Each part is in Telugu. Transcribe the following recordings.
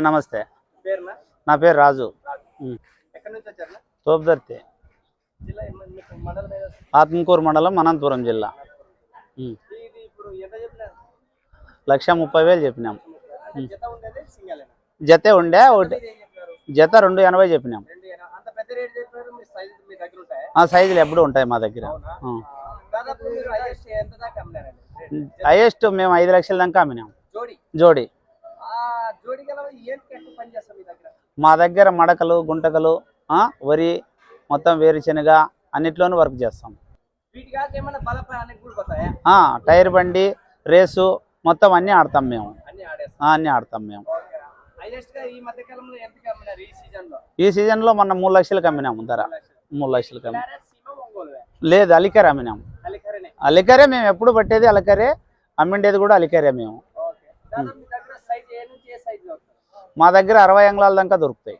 నమస్తే. నా పేరు రాజు. తోపుదర్తి. ఆత్మకూరు మండలం అనంతపురం జిల్లా. లక్ష ముప్పై వేలు చెప్పినాం. జత ఉండే ఒకటి జత రెండు ఎనభై చెప్పినాం. సైజులు ఎప్పుడు ఉంటాయి మా దగ్గర. హైయెస్ట్ మేము ఐదు లక్షల దాకా అమ్మినాం. జోడి? మీ దగ్గర? మడకలు గుంటకలు వరి మొత్తం వేరుశనగ అన్నిట్లోనూ వర్క్ చేస్తాం. టైర్ బండి రేసు మొత్తం అన్నీ ఆడతాం మేము. అన్ని ఆడతాం మేము. ఈ సీజన్లో? మొన్న మూడు లక్షలకు అమ్మినాము ధర మూడు లక్షలకు అమ్మి లేదు అలికరే అమ్మినాం. అలికరనే. అలికరే మేము ఎప్పుడు పట్టేది అలికరే అమ్మిండేది కూడా అలికరే మేము. మా దగ్గర అరవై అంగుళాల దాకా దొరుకుతాయి.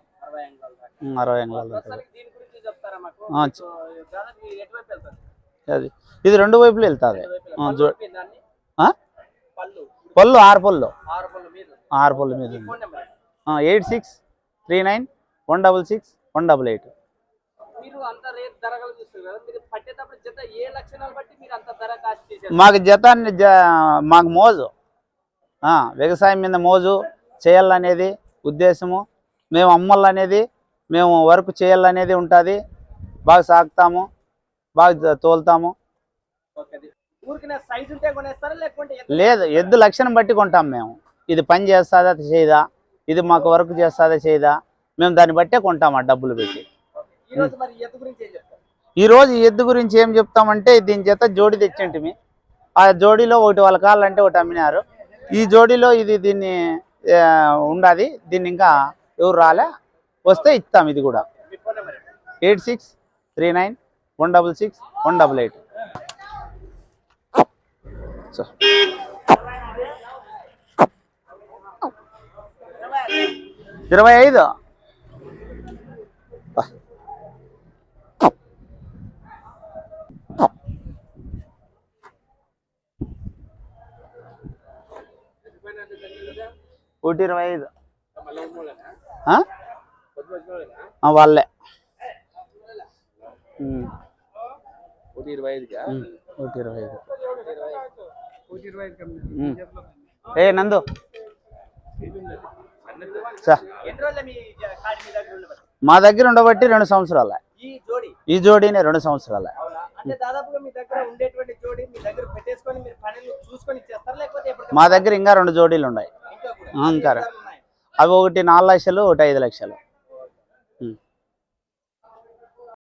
అరవై అంగుళాల దాకా. అది. ఇది రెండు వైపులు వెళ్తుంది. పళ్ళు ఆరు పళ్ళు. ఆరు పళ్ళు మీద. Eight six three nine one double six one double eight. మాకు జతాన్ని మాకు మోజు. వ్యవసాయం మీద మోజు. చేయాలనేది ఉద్దేశము. మేము అమ్మాలనేది మేము వర్క్ చేయాలనేది ఉంటుంది. బాగా సాగుతాము బాగా తోలుతాము? లేదు ఎద్దు లక్షణం బట్టి కొంటాం మేము. ఇది పని చేస్తుందా చేయదా? ఇది మాకు వర్క్ చేస్తుందా చేయదా? మేము దాన్ని బట్టే కొంటాం ఆ డబ్బులు పెట్టి. ఈ రోజు ఎద్దు గురించి ఏం చెప్తామంటే దీని చేత జోడి తెచ్చింటిమి. ఆ జోడీలో ఒకటి వాళ్ళ కాళ్ళంటే ఒకటి అమ్మినారు. ఈ జోడీలో ఇది దీన్ని ఉండాది. దీన్ని ఇంకా ఎవరు రాలే వస్తే ఇస్తాం ఇది కూడా? Eight six three nine one double six one double eight ఇరవై ఐదు ఒకటి ఇరవై ఐదు మళ్ళీ ఉన్నోళ్ళేనా? ఆ? పొద్దు వచ్చినోళ్ళేనా? ఆ, వాళ్ళే ఉమ్, ఒకటి ఇరవై ఒకటి ఇరవై ఐదు. ఏ నందు. మీ దగ్గర ఉండబట్టి? రెండు సంవత్సరాలే. ఈ జోడి? ఈ జోడీనే రెండు సంవత్సరాలే. మీ దగ్గర ఇంకా రెండు జోడీలు ఇంకా ఉన్నాయి? అవి ఒకటి నాలుగు లక్షలు ఒకటి ఐదు లక్షలు.